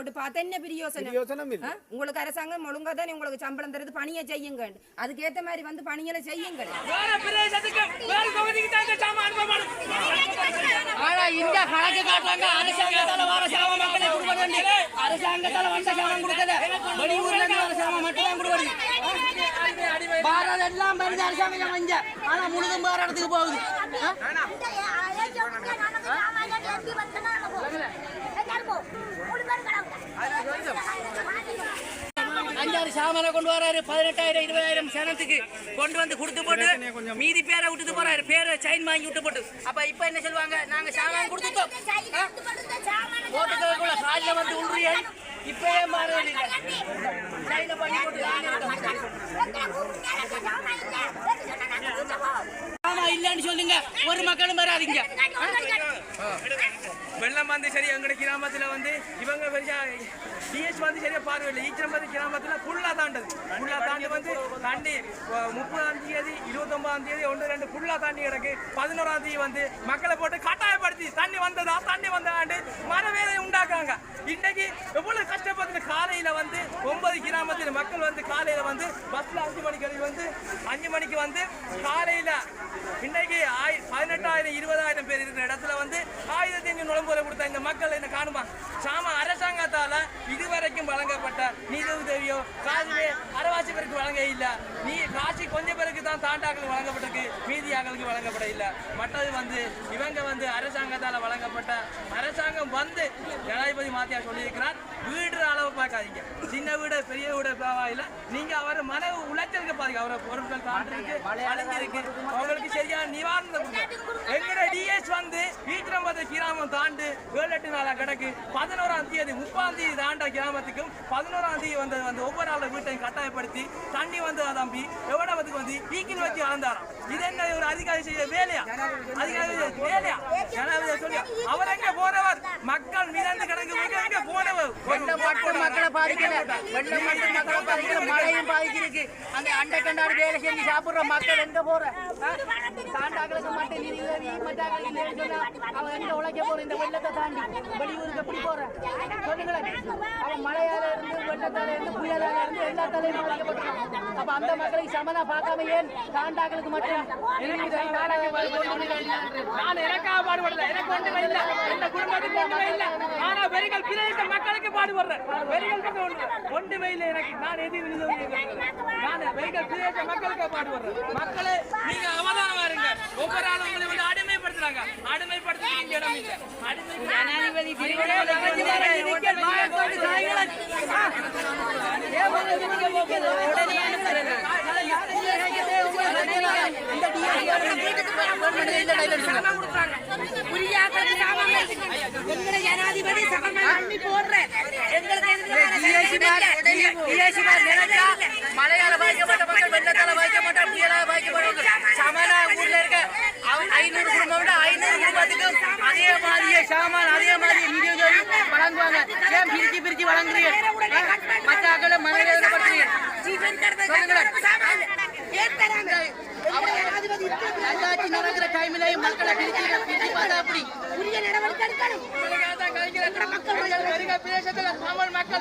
போட்டு பார்த்து என்ன பிரியோசனம்? யோசனம் இல்லை? உங்களுக்கு அரசாங்கம் ஒழுங்கா தானே உங்களுக்கு சம்பளம் தருது பணியை செய்யுங்க அதுக்கேத்த மாதிரி வந்து பணிகளை செய்யுங்க ஆனா இந்த கணக்கு காட்டுறாங்க அரசாங்கத்தால வர சாமான் மக்களே கொடுக்க வேண்டிய அரசாங்கத்தால வந்த சாமான் கொடுக்கல வெளியூர்ல இருந்து வர சாமான் மட்டும் தான் கொடுக்கணும் பாரத எல்லாம் வருது அரசாங்கம் மஞ்ச ஆனா முழுதும் வேற இடத்துக்கு போகுது ஆ? அஞ்சாறு சாமானை கொண்டு வராரு. பதினெட்டாயிரம் இருபதாயிரம் சனத்துக்கு கொண்டு வந்து கொடுத்து போட்டு மீதி பேரை விட்டுட்டு போறாரு. பேரை சைன் வாங்கி விட்டு போட்டு. அப்ப இப்ப என்ன சொல்லுவாங்க? நாங்க சாமான் கொடுத்துட்டோம். ஓட்டுக்குள்ள காலில் வந்து உள்றிய இப்பயே மாறுவது சைனை பண்ணி போட்டு இல்லைன்னு சொல்லுங்க. ஒரு மக்களும் வராதீங்க. வெள்ளம் வந்து சரி எங்களோட கிராமத்துல வந்து இவங்க பெரிய டிஎஸ் வந்து சரியா பார்வையில்லை. ஈச்சம்பதி கிராமத்துல ஃபுல்லா தாண்டது. ஃபுல்லா தாண்டி வந்து தாண்டி முப்பதாம் தேதி இருபத்தொன்பதாம் தேதி ஒன்று ரெண்டு ஃபுல்லா தாண்டி கிடக்கு. பதினோராம் தேதி வந்து மக்களை போட்டு கட்டாயப்படுத்தி தண்ணி வந்ததா தண்ணி வந்தாண்டு மனவேதை உண்டாக்குறாங்க. இன்னைக்கு எவ்வளவு கஷ்டப்பட்டு காலையில வந்து ஒன்பது கிராமத்தில் மக்கள் வந்து காலையில வந்து பஸ்ல அஞ்சு மணிக்கு வந்து அஞ்சு மணிக்கு வந்து காலையில இன்னைக்கு ஆய்- பதினெட்டாயிரம் இருபதாயிரம் பேர் இருக்கிற இடத்துல வந்து ஆயிரத்தி ஐநூறு நுழம்புரை கொடுத்த இந்த மக்கள் என்ன காணுமா? சாம அரசாங்கத்தால் இதுவரைக்கும் வழங்கப்பட்ட நிதி உதவியோ காசுமே அரைவாசி பேருக்கு வழங்க இல்லை. நீ காசி கொஞ்சம் பேருக்கு தான் தாண்டாக்களுக்கு வழங்கப்பட்டிருக்கு மீதி ஆக்களுக்கு வழங்கப்பட இல்லை. மற்றது வந்து இவங்க வந்து அரசாங்கத்தால் வழங்கப்பட்ட அரசாங்கம் வந்து ஜனாதிபதி மாத்தியா சொல்லியிருக்கிறார். வீடு அளவு பார்க்காதீங்க. சின்ன வீடு பெரிய வீடு பரவாயில்ல நீங்க அவர் மன உளைச்சலுக்கு பாருங்க. அவரை பொருட்கள் தாண்டிருக்கு அழிஞ்சிருக்கு அவங்களுக்கு சரியான நிவாரணம் கொடுங்க. டிஎஸ் வந்து வீட்டிரம்பது கிராமம் தாண்டு ஏழு எட்டு நாளா கிடக்கு. பதினோராம் தேதி முப்பாம் தேதி தாண்ட கிராமத்துக்கும் பதினோராம் தேதி வந்து வந்து ஒவ்வொரு ஆள் வீட்டையும் கட்டாயப்படுத்தி தண்ணி வந்து தம்பி? எவ்வளவுக்கு வந்து ஈக்கில் வச்சு அளந்தாராம். இது என்ன ஒரு அதிகாரி செய்ய வேலையா? அதிகாரி வேலையா? ஜனாதிபதி சொல்லி அவர் எங்க போனவர் மக்கள் மிதந்து கிடக்கு. எங்க போனவர்? மக்களை பாதிக்கல. வெள்ளம் மட்டும் மக்களை பாதிக்கல. மழையும் பாதிக்கிறதுக்கு. அந்த அண்டை கண்டாடு வேலை செஞ்சு சாப்பிடுற மக்கள் எங்க போற? ஆ? தாண்டாக்களுக்கு மட்டும் நிதி உதவி மற்றாக்களுக்கு அவன் எங்க உழைக்க போற இந்த வெள்ளத்தை தாண்டி. வெளியூருக்கு எப்படி போற சொல்லுங்களேன். அவன் மழையால இருந்து வெள்ளத்தால இருந்து புயலால இருந்து எல்லாத்தாலையும் பாதிக்கப்பட்டிருக்கான் அப்ப அந்த மக்களை சமனா பார்க்காம ஏன் தாண்டாக்களுக்கு மட்டும் நான் எனக்காக பாடுபடல எனக்கு ஒன்றுமே இல்ல இந்த குடும்பத்துக்கு ஒன்றுமே இல்ல ஆனா வெறிகள் பிரதேச மக்களுக்கு பாடுபடுறேன். வெறிகள் ஒன்று. ஒன்றுமே இல்லை எனக்கு. நான் எது நான் வெறிகள் பிரதேச மக்களுக்கு பாடுபடுறேன். மக்களே நீங்க அவதானமா இருங்க. ஒவ்வொரு ஆளும் உங்களை வந்து அடிமைப்படுத்துறாங்க அடிமைப்படுத்துறீங்க இடம் இல்ல. ஜனாதிபதி ஜனாதிபதி சமமா போடுறேன் எங்களுக்கு மழையால பாதிக்கப்பட்ட மக்கள் வெள்ளத்தால பாதிக்கப்பட்ட புயலால பாதிக்கப்பட்ட சமனா ஊர்ல இருக்க அவன் ஐநூறு குடும்பம் விட ஐநூறு குடும்பத்துக்கு அதே மாதிரியே சாமான் அதே மாதிரி நிதி உதவி வழங்குவாங்க ஏன் வழங்குறீங்க மற்ற ஆக்களை மனவேதனைப்படுத்துறீங்க நல்லாட்சி நடக்கிற டைம்லயும் மக்களை பிரிச்சு பிரிச்சு பார்த்தா அப்படி. வெறிகள் பிரதேசத்துல தமிழ் மக்கள்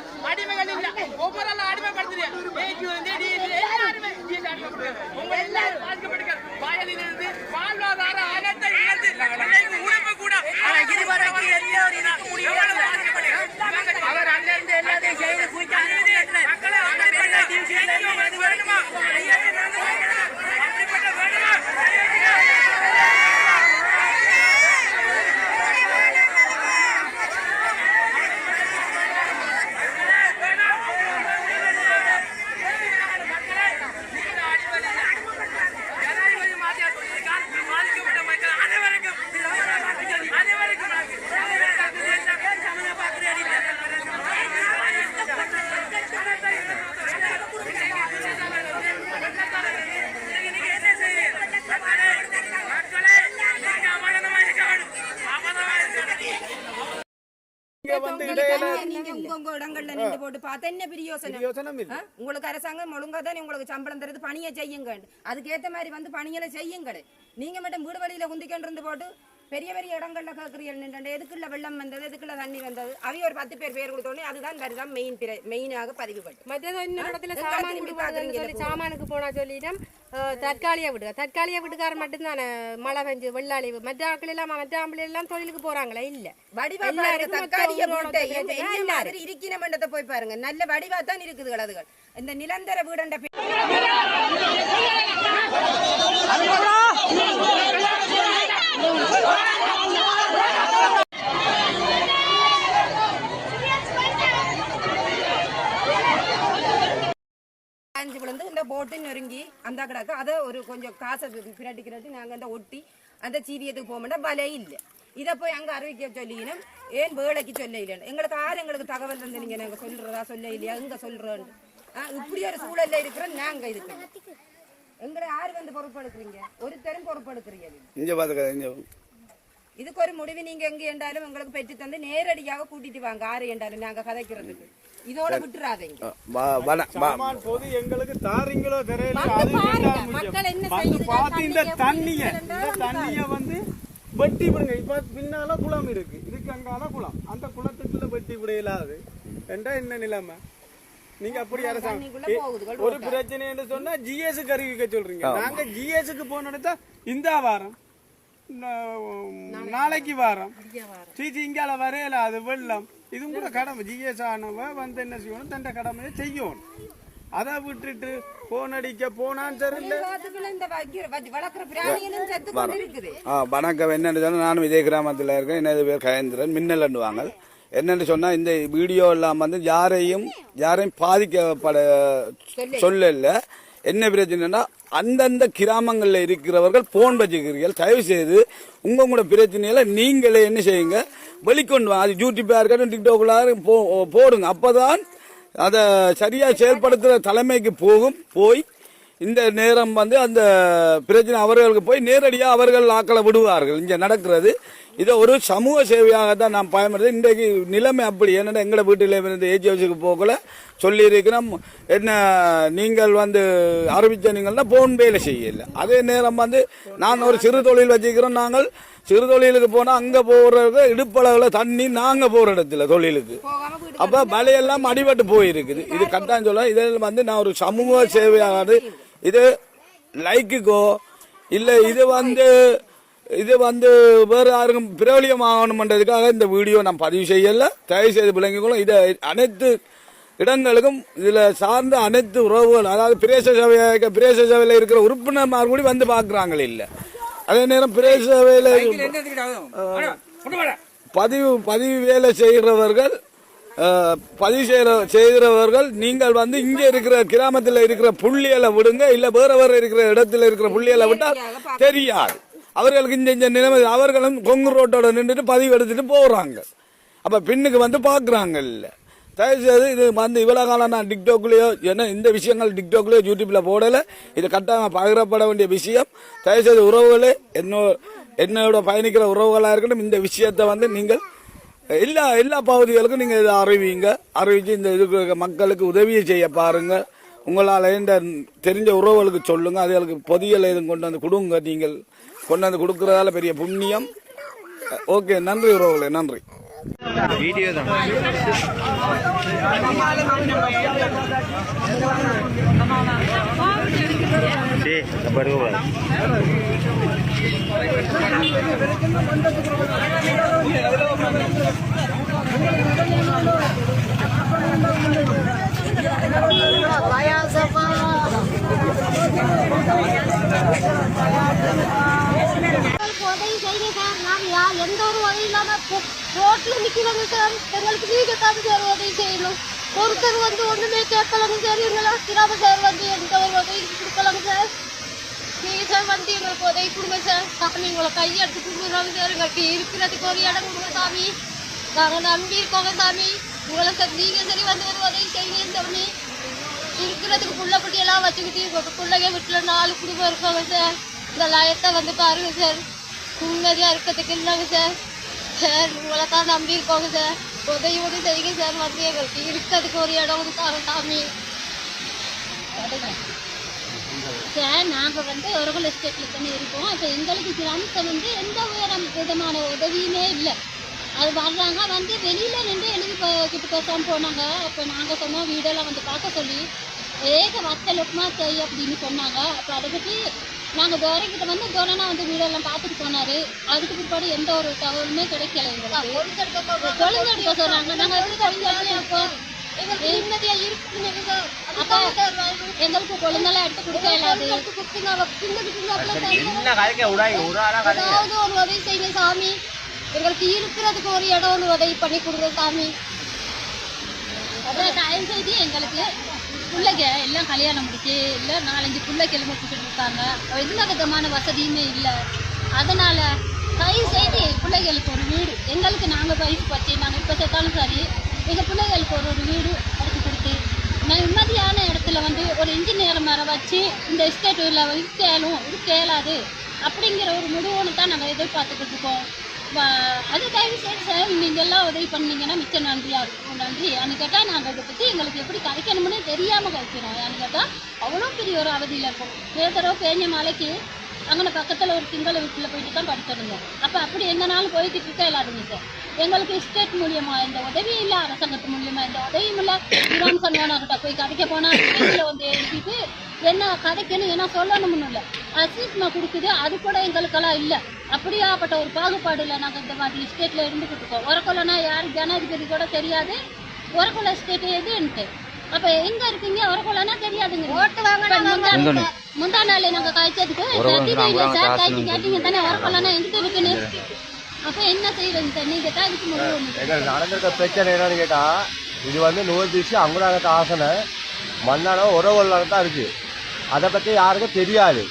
Jay, Jay, Jay. போட்டு பார்த்து என்ன பிரியோசனம் யோசனம் இல்லை? உங்களுக்கு அரசாங்கம் ஒழுங்கா தானே உங்களுக்கு சம்பளம் தருது பணியை செய்யுங்க அதுக்கேத்த மாதிரி வந்து பணிகளை செய்யுங்க நீங்க மட்டும் வீடு வழியில குந்திக்கொண்டு இருந்து போட்டு பெரிய பெரிய இடங்கள்ல கேட்குறீர்கள் எதுக்குள்ள வெள்ளம் வந்தது எதுக்குள்ள தண்ணி வந்தது? அவைய ஒரு பத்து பேர் பேர் கொடுத்தோடனே அதுதான் வருதான் மெயின் மெயினாக பதிவுபட்டு. மற்றது இன்னொரு இடத்துல சாமான் சொல்லி சாமானுக்கு போனா சொல்லிட்டோம் தற்காலிக விடுக. தற்காலிக வீட்டுக்கார மட்டும்தானே மழை பெஞ்சு வெள்ளாளிவு மற்ற ஆட்கள் எல்லாம் மற்ற ஆம்பளை எல்லாம் தொழிலுக்கு போறாங்களே இல்ல. இருக்கிற மண்டத்தை போய் பாருங்க. நல்ல வடிவா தான் இருக்குது அதுகள். இந்த நிலந்தர வீடண்ட பே- அஞ்சு விழுந்து இந்த போட்டு நெருங்கி அந்த கிடக்கு அதை ஒரு கொஞ்சம் காசை பிரட்டி கிரட்டி நாங்கள் அந்த ஒட்டி அந்த சீவியத்துக்கு போக மாட்டோம் பலே இல்லை. இதை போய் அங்கே அறிவிக்க சொல்லிக்கணும். ஏன் வேலைக்கு சொல்ல இல்லைன்னு எங்களுக்கு ஆறு எங்களுக்கு தகவல் தந்து நாங்கள் சொல்கிறதா சொல்ல இல்லையா எங்கே சொல்கிறோன்னு ஆ இப்படி ஒரு சூழல்ல இருக்கிறோம் நாங்கள் இதுக்கு. எங்களை யாரு வந்து பொறுப்பெடுக்கிறீங்க? ஒருத்தரும் பொறுப்பெடுக்கிறீங்க. இங்க பாத்துக்க இதுக்கு ஒரு முடிவு நீங்க எங்க என்றாலும் எங்களுக்கு பெற்று தந்து நேரடியாக கூட்டிட்டு வாங்க. ஆறு என்றாலும் நாங்க கதைக்கிறதுக்கு. இதோட விட்டுறாதீங்க. போது எங்களுக்கு தாரீங்களோ தெரியல மக்கள் என்ன பார்த்து இந்த தண்ணிய இந்த தண்ணிய வந்து வெட்டி விடுங்க. இப்ப பின்னால குளம் இருக்கு. இதுக்கு அங்கால குளம். அந்த குளத்துக்குள்ள வெட்டி விடையலாது என்றா என்ன நிலைமை? நீங்க அப்படி அரசாங்கம் ஒரு பிரச்சனைன்னு சொன்னா ஜிஎஸ் அறிவிக்க சொல்றீங்க. நாங்க ஜிஎஸ்க்கு போனெடுத்தா இந்த வாரம் நாளைக்கு வாரம். சிசி இங்கால வரையல அது வெள்ளம். இதுவும் கூட கடமை. ஜிஎஸ் ஆனவ வந்து என்ன செய்யணும்? தண்ட கடமையை செய்யணும். அதை விட்டுட்டு போன் அடிக்க ஆ வணக்கம். என்னன்னு சொன்னா நானும் இதே கிராமத்தில் இருக்கேன். என்னது பேர்? கயந்திரன். மின்னல் அண்டுவாங்க என்னன்னு சொன்னா இந்த வீடியோ எல்லாம் வந்து யாரையும் யாரையும் பாதிக்கப்பட சொல்லல. என்ன பிரச்சனைனா அந்தந்த கிராமங்களில் இருக்கிறவர்கள் போன் வச்சுக்கிறீர்கள். தயவு செய்து உங்க உங்களோட பிரச்சனையில நீங்களே என்ன செய்யுங்க? வெளிக்கொண்டு அது யூடியூப்பாக இருக்கட்டும் டிக்டாக்ல போ போடுங்க. அப்போதான் அதை சரியாக செயல்படுத்துகிற தலைமைக்கு போகும். போய் இந்த நேரம் வந்து அந்த பிரச்சனை அவர்களுக்கு போய் நேரடியாக அவர்கள் ஆக்களை விடுவார்கள். இங்கே நடக்கிறது. இதை ஒரு சமூக சேவையாக தான் நான் பயன்படுது இன்றைக்கு நிலைமை அப்படி. என்னென்னா எங்களை வீட்டில் இருந்து ஏஜி ஹவுஸுக்கு போகல. சொல்லியிருக்கிறோம். என்ன நீங்கள் வந்து அறிவிச்ச நீங்கள்னா போன் செய்யலை செய்யல. அதே நேரம் வந்து நான் ஒரு சிறு தொழில் வச்சுக்கிறோம். நாங்கள் சிறு தொழிலுக்கு போனால் அங்கே போகிறது இடுப்பளவில் தண்ணி நாங்கள் போகிற இடத்துல தொழிலுக்கு. அப்போ மலையெல்லாம் அடிபட்டு போயிருக்குது. இது கரெக்டாக சொல்ல இதில் வந்து நான் ஒரு சமூக சேவையாக இது லைக்குக்கோ இல்ல இது வந்து இது வந்து வேற யாருக்கும் பிரபலியம் ஆகணும்ன்றதுக்காக இந்த வீடியோ நான் பதிவு செய்யல. தயவு செய்து விளங்கிக்கொள்ளும் இதை அனைத்து இடங்களுக்கும் இதுல சார்ந்த அனைத்து உறவுகள் அதாவது பிரேச சபையாக பிரேச சபையில இருக்கிற உறுப்பினர்மார் கூட வந்து பாக்குறாங்க இல்ல. அதே நேரம் பிரேச சபையில பதிவு பதிவு வேலை செய்கிறவர்கள் பதிவு செய்கிற செய்கிறவர்கள் நீங்கள் வந்து இங்க இருக்கிற கிராமத்தில் இருக்கிற புள்ளியலை விடுங்க இல்ல வேற வேற இருக்கிற இடத்துல இருக்கிற புள்ளியலை விட்டா தெரியாது. அவர்களுக்கு இந்த இந்த நிலைமை அவர்களும் கொங்கு ரோட்டோட நின்றுட்டு பதிவு எடுத்துட்டு போறாங்க. அப்ப பின்னுக்கு வந்து பாக்குறாங்க இல்ல. தயவு செய்து இது வந்து இவ்வளவு காலம் நான் டிக்டாக்லயோ ஏன்னா இந்த விஷயங்கள் டிக்டாக்லயோ யூடியூப்ல போடல. இது கட்டாயம் பகிரப்பட வேண்டிய விஷயம். தயவு செய்து உறவுகளே என்னோ என்னோட பயணிக்கிற உறவுகளா இருக்கட்டும் இந்த விஷயத்தை வந்து நீங்கள் எல்லா எல்லா பகுதிகளுக்கும் நீங்கள் இதை அறிவிங்க. அறிவிச்சு இந்த இதுக்கு மக்களுக்கு உதவியை செய்ய பாருங்கள் உங்களால் இந்த தெரிஞ்ச உறவுகளுக்கு சொல்லுங்கள் அதுகளுக்கு பொதியல் எதுவும் கொண்டு வந்து கொடுங்க. நீங்கள் கொண்டு வந்து கொடுக்குறதால பெரிய புண்ணியம். ஓகே நன்றி உறவுகளே நன்றி. எங்களுக்கு உதவி செய்யுங்க சார் நாங்கள் யா எந்த ஒரு உதவி இல்லாமல் ரோட்டில் நிற்கிறோங்க சார் எங்களுக்கு நீங்கள் தான் சார் உதவி செய்யணும் ஒருத்தர் வந்து ஒன்றுமே கேட்கலங்க சார் எங்களை கிராம சார் வந்து எந்த ஒரு உதவி கொடுக்கலங்க சார் நீங்கள் சார் வந்து எங்களுக்கு உதவி கொடுங்க சார் சாமி உங்களை கையெடுத்து கொடுக்குறோங்க சார் எங்களுக்கு இருக்கிறதுக்கு ஒரு இடம் கொடுங்க சாமி நாங்கள் நம்பி இருக்கோங்க சாமி உங்களை சார் நீங்கள் சரி வந்து ஒரு உதவி செய்யுங்க சாமி இருக்கிறதுக்கு புள்ள குட்டியெல்லாம் வச்சுக்கிட்டு பிள்ளைங்க வீட்டில் நாலு குடும்பம் இருக்காங்க சார். இந்த லயத்தை வந்து பாருங்க சார். நிம்மதியாக இருக்கிறதுக்கு இல்லைங்க சார். சார் உங்களை தான் நம்பி இருக்கோங்க சார். உதவி உதவி செய்யுங்க சார். வந்து எங்களுக்கு இருக்கிறதுக்கு ஒரு இடம் கொடுத்தாங்க சாமி. சார் நாங்கள் வந்து ஒரகுல எஸ்டேட்டில் தானே இருக்கோம். இப்போ எங்களுக்கு கிராமத்தை வந்து எந்த உயரம் விதமான உதவியுமே இல்லை. அது வர்றாங்க. வந்து வெளியில நின்று எழுதி கிட்ட பேசாம போனாங்க. அப்போ நாங்க சொன்னோம் வீடெல்லாம் வந்து பார்க்க சொல்லி. ஏக வத்தல் உப்புமா செய் அப்படின்னு சொன்னாங்க. அப்போ அதை பற்றி நாங்கள் தோரைக்கிட்ட வந்து தோரனா வந்து வீடெல்லாம் பார்த்துட்டு போனாரு. அதுக்கு பிற்பாடு எந்த ஒரு தகவலுமே கிடைக்கல எங்களுக்கு. கொழுந்தெடுக்க சொன்னாங்க நாங்கள் எப்படி இருக்குன்னு அப்ப எங்களுக்கு கொழுந்தெல்லாம் எடுத்து கொடுக்க இயலாது. ஏதாவது ஒரு உதவி செய்யுங்க சாமி. எங்களுக்கு இருக்கிறதுக்கு ஒரு இடம் ஒன்று உதவி பண்ணி கொடுங்க சாமி. அதான் தயவு செய்து எங்களுக்கு பிள்ளைங்க எல்லாம் கல்யாணம் முடிச்சு இல்லை நாலஞ்சு பிள்ளை கிளம்பி கொடுத்துட்டு இருக்காங்க. எந்த விதமான வசதியுமே இல்லை. அதனால் தயவு செய்து பிள்ளைகளுக்கு ஒரு வீடு. எங்களுக்கு நாங்கள் வயசு பற்றி நாங்கள் இப்போ செத்தாலும் சரி எங்கள் பிள்ளைகளுக்கு ஒரு ஒரு வீடு எடுத்து கொடுத்து நான் நிம்மதியான இடத்துல வந்து ஒரு இன்ஜினியர் மரம் வச்சு இந்த எஸ்டேட்டில் இருக்கேலும் இருக்கேலாது அப்படிங்கிற ஒரு முடிவுன்னு தான் நாங்கள் எதிர்பார்த்துக்கிட்டு இருக்கோம். அது தயவு செய்து சார் நீங்கள் எல்லாம் உதவி பண்ணீங்கன்னா மிச்சம் நன்றியாக இருக்கும். நன்றி. அனு கேட்டால் நாங்கள் இதை பற்றி எங்களுக்கு எப்படி கதைக்கணும்னு தெரியாமல் கரைக்கிறோம். அனு கேட்டால் அவ்வளோ பெரிய ஒரு அவதியில் இருக்கும். ஏ தடவை பேஞ்ச மலைக்கு அங்கே பக்கத்தில் ஒரு சிங்கள வீட்டில் போயிட்டு தான் படிச்சிருந்தோம் அப்போ அப்படி எங்கனாலும் போய்கிட்டு இருக்கா எல்லாருமே சார் எங்களுக்கு ஸ்டேட் மூலியமா இந்த உதவி இல்லை அரசாங்கத்து மூலியமா இந்த உதவியும் இல்லை. கிராம சன்மானகிட்ட போய் கதைக்க போனால் வந்து எழுதிட்டு என்ன கதைக்கணும் என்ன சொல்லணும்னு இல்லை. அசிஸ்மா கொடுக்குது அது கூட எங்களுக்கெல்லாம் இல்லை. அப்படியாப்பட்ட ஒரு பாகுபாடு இல்லை. நாங்கள் இந்த மாதிரி ஸ்டேட்டில் இருந்துக்கிட்டு இருக்கோம். உரக்கொலைனா யார்? ஜனாதிபதி கூட தெரியாது. உரக்கொலை ஸ்டேட் எதுன்ட்டு அப்ப எங்க இருக்கீங்க? உரக்கொலைனா தெரியாதுங்க. ஓட்டு வாங்க. முந்தா நாள் நாங்க காய்ச்சதுக்கு சார் காய்ச்சி கேட்டீங்க தானே? உரக்கொலைனா எங்கிட்ட இருக்குன்னு. அப்ப என்ன செய்யறது இதுக்கு முடிவு ஒண்ணு எங்களுக்கு நடந்திருக்க பிரச்சனை என்னன்னு கேட்டா இது வந்து நூறு தீசி அங்குடாங்கத்த ஆசனை மண்ணான உறவுகளாக தான் இருக்கு. அதை பற்றி யாருக்கும் தெரியாது.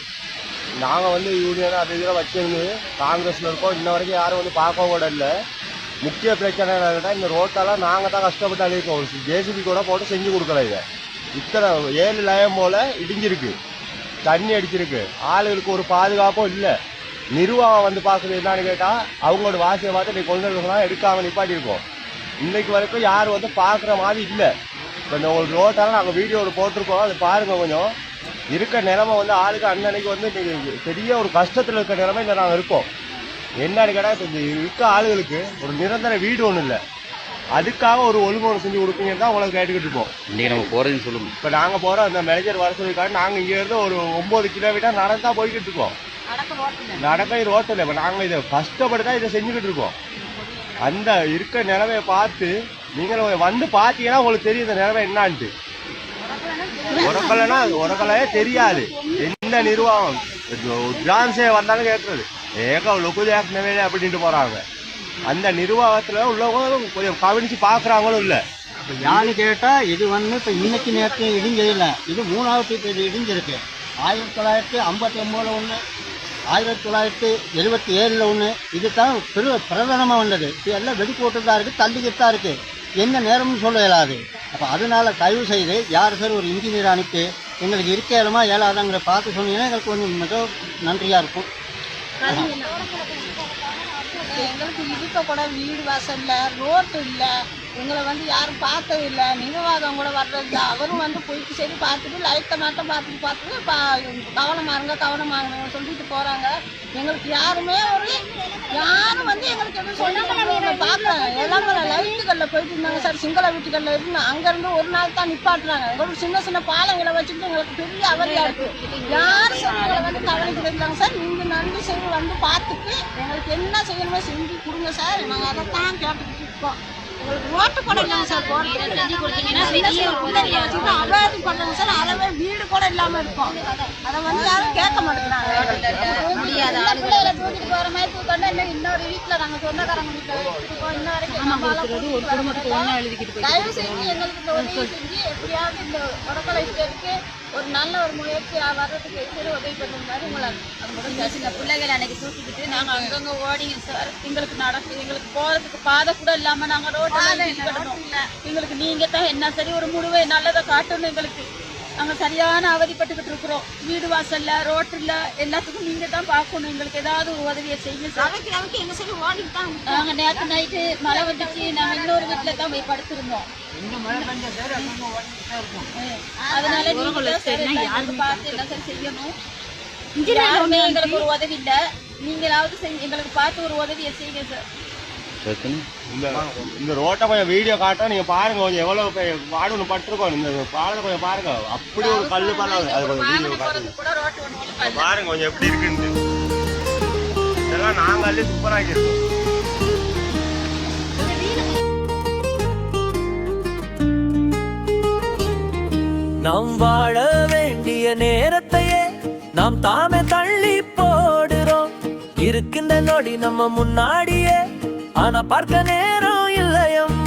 நாங்கள் வந்து யூனியன் அது இதெல்லாம் வச்சிருந்து காங்கிரஸில் இருக்கோம் இன்ன வரைக்கும் யாரும் வந்து பார்க்கவும் கூட இல்லை. முக்கிய பிரச்சனை என்னன்னா இந்த ரோட்டெல்லாம் நாங்கள் தான் கஷ்டப்பட்டு அழிஇருக்கோம் ஒரு ஜேசிபி கூட போட்டு செஞ்சு கொடுக்கல இதை. இத்தனை ஏழு லயம் போல் இடிஞ்சிருக்கு. தண்ணி அடிச்சிருக்கு. ஆளுகளுக்கு ஒரு பாதுகாப்பும் இல்லை. நிர்வாகம் வந்து பார்க்குறது என்னன்னு கேட்டால் அவங்களோட வாசியை பார்த்து நீ கொண்டு வரலாம் எடுக்காம நிப்பாட்டியிருக்கோம். இன்னைக்கு வரைக்கும் யாரும் வந்து பார்க்குற மாதிரி இல்லை. இப்போ இந்த ஒரு ரோட்டெல்லாம் நாங்கள் வீடியோவில் போட்டிருக்கோம். அது பாருங்க கொஞ்சம். இருக்க நிலைமை வந்து ஆளுக்கு அன்னன்னைக்கு வந்து இன்னைக்கு பெரிய ஒரு கஷ்டத்தில் இருக்க நிலைமையில நாங்கள் இருக்கோம். என்னன்னு கேட்டால் இப்போ இருக்க ஆளுகளுக்கு ஒரு நிரந்தர வீடு ஒன்றும் இல்லை. அதுக்காக ஒரு ஒழுங்கு செஞ்சு கொடுப்பீங்கன்னு தான் உங்களுக்கு கேட்டுக்கிட்டு இருக்கோம். இன்னைக்கு நம்ம போறதுன்னு சொல்லுங்க. இப்போ நாங்கள் போகிறோம் அந்த மேனேஜர் வர சொல்லியிருக்காரு. நாங்கள் இங்கேருந்து ஒரு ஒம்பது கிலோமீட்டர் நடந்தா போய்கிட்டு இருக்கோம். நடக்க ரோட்டில் இப்போ நாங்கள் இதை கஷ்டப்பட்டு தான் இதை செஞ்சுக்கிட்டு இருக்கோம். அந்த இருக்க நிலவையை பார்த்து நீங்களும் வந்து பார்த்தீங்கன்னா உங்களுக்கு தெரியும் இந்த நிலவை என்னான்ட்டு. உரக்கலைன்னா உரக்கலையே தெரியாது. எந்த நிர்வாகம்? கிராம வந்தாலும் கேட்கறது ஏக லொக்கு ஏற்கனவே அப்படின்ட்டு போகிறாங்க அந்த நிர்வாகத்தில் உள்ளவங்க கொஞ்சம் கவனித்து பார்க்குறாங்களும் இல்லை. இப்போ யான்னு கேட்டால் இது வந்து இப்போ இன்னைக்கு நேரத்தையும் இடிஞ்சதில்லை இது மூணாவது இப்போ இது இடிஞ்சிருக்கு. ஆயிரத்தி தொள்ளாயிரத்தி ஐம்பத்தி ஒம்போதில் ஒன்று ஆயிரத்தி தொள்ளாயிரத்தி எழுபத்தி ஏழில் ஒன்று இது தான் பெரு பிரதானமாக வந்தது. இது எல்லாம் வெடி தான் இருக்குது தள்ளிக்கிட்டு தான் இருக்குது எந்த நேரம்னு சொல்ல இயலாது. அப்போ அதனால தயவு செய்து யார் சார் ஒரு இன்ஜினியர் அனுப்பி எங்களுக்கு இருக்க இடமா ஏழாதாங்கிற பார்த்து சொன்னீங்கன்னா எங்களுக்கு கொஞ்சம் மிக நன்றியாக இருக்கும். எங்களுக்கு இருக்க கூட வீடு வாசல் இல்லை ரோட்டு இல்லை. எங்களை வந்து யாரும் பார்த்தது இல்லை. நிர்வாகம் கூட வர்றதில்ல அவரும் வந்து போயிட்டு சரி பார்த்துட்டு லைட்டை மட்டும் பார்த்துட்டு பார்த்துட்டு பா கவனமாக இருங்க கவனமாக இருங்க சொல்லிட்டு போகிறாங்க எங்களுக்கு யாருமே ஒரு யாரும் வந்து எங்களுக்கு எதுவும் சொல்லி பார்க்குறாங்க எல்லாமே லைட்டுகளில் போயிட்டு இருந்தாங்க சார். சிங்கள வீட்டுகளில் இருந்து அங்கேருந்து ஒரு நாள் தான் நிப்பாட்டுறாங்க. எங்களுக்கு சின்ன சின்ன பாலங்களை வச்சுட்டு எங்களுக்கு பெரிய அவதியாக இருக்குது யாரும் சார் எங்களை வந்து கவனிக்கிறது இல்லைங்க சார்? நீங்கள் நன்றி செய்து வந்து பார்த்துட்டு எங்களுக்கு என்ன செய்யணுமோ செஞ்சு கொடுங்க சார். நாங்கள் அதை தான் கேட்டுக்கிட்டு இருக்கோம். ஓட்டு இல்லைங்க சார் கொடுத்தீங்கன்னா. அவாய்ட் பண்ணுங்க சார் அளவே வீடு கூட இல்லாம இருக்கும் அதை வந்து யாரும் கேட்க மாட்டேங்கிறாங்க முடியாத பிள்ளைகளை தூக்கிட்டு மாதிரி தூக்கணும் இன்னொரு வீட்டுல நாங்க சொந்தக்காரங்க வீட்டுல இன்ன வரைக்கும் கூட்டிட்டு வர முடியல. தயவு செஞ்சு எங்களுக்கு எப்படியாவது இந்த உடக்கலை ஒரு நல்ல ஒரு முயற்சியா வர்றதுக்கு சரி உதவி மாதிரி உங்களை சின்ன சின்ன பிள்ளைகளை அன்னைக்கு தூக்கிக்கிட்டு நாங்க அங்கங்க ஓடிங்க சார். எங்களுக்கு நடக்கு எங்களுக்கு போறதுக்கு பாதை கூட இல்லாம நாங்க ரோட்ல கிடந்தோம். எங்களுக்கு நீங்க தான் என்ன சரி ஒரு முடிவை நல்லதை காட்டணும் எங்களுக்கு நாங்க சரியான அவதிப்பட்டுக்கிட்டு இருக்கிறோம். வீடு வாசல்ல ரோட்டுல எல்லாத்துக்கும் நீங்க தான் பார்க்கணும். எங்களுக்கு ஏதாவது ஒரு உதவியை செய்யுங்க சார். நாங்க நேற்று நைட்டு மழை வந்துச்சு. நாங்க இன்னொரு வீட்டுல தான் போய் படுத்திருந்தோம். அதனால நீங்க தான் சார் எங்களுக்கு பார்த்து எல்லாம் சார் செய்யணும். யாருமே எங்களுக்கு ஒரு உதவி இல்ல. நீங்களாவது எங்களுக்கு பார்த்து ஒரு உதவியை செய்யுங்க சார். இந்த இந்த ரோட்டை கொஞ்சம் வீடியோ காட்டுறோம் நீங்க பாருங்க கொஞ்சம் எவ்வளவு பெ- பாடு ஒன்று பட்டிருக்கோம். இந்த பாலத்தை கொஞ்சம் பாருங்க. அப்படி ஒரு கல்லு பாலம் அது கொஞ்சம் வீடியோ காட்டுங்க. பாருங்க கொஞ்சம் எப்படி இருக்குன்னு இதெல்லாம் நாங்களே சூப்பராக இருக்கோம் நாம் வாழ வேண்டிய நேரத்தையே நாம் தாமே தள்ளி போடுறோம். இருக்கின்ற நொடி நம்ம முன்னாடியே ஆனா பார்க்க நேரம் இல்லையம்